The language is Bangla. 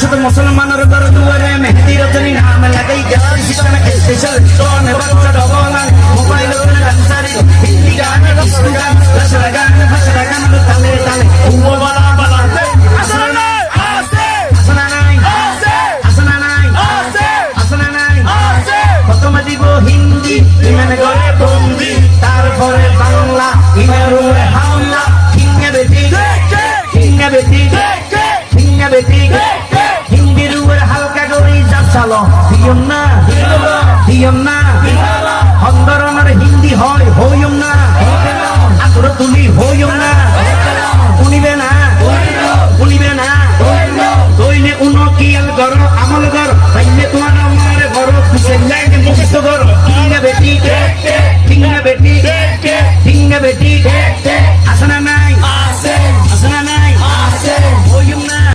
শুধু মুসলমানের ঘর দুয়ারে মেহেদি রজনী নাম লাগাই গেল শিক্ষণ খেলতে চল তোনে বাচ্চা ডবলান মোবাইল ডান্সারি হিন্দি গান ডিস্কো গান রসরা গান ভাষরা গান তালে তালে। ও বালা বালা। আসনা নাই আসনা নাই আসনা নাই আসনা নাই প্রথমে দিব হিন্দি ইমান করে বন্দি। তারপরে বাংলা বেটি হিঙ্গে বেটি হিঙ্গে বেটি। হলো দিয়ম না দিয়ম না। হন্দরণের হিন্দি হয় হইম না। আগ্র তুলি হইম না। উনিবে না। উনিবে না। দইলে উনো কিয়াল গর আমল গর বাইলে তোমার আমার গর কুসেল্লাইনে মুক্ত গর কিনা বেটি কিনা বেটি কিনা বেটি।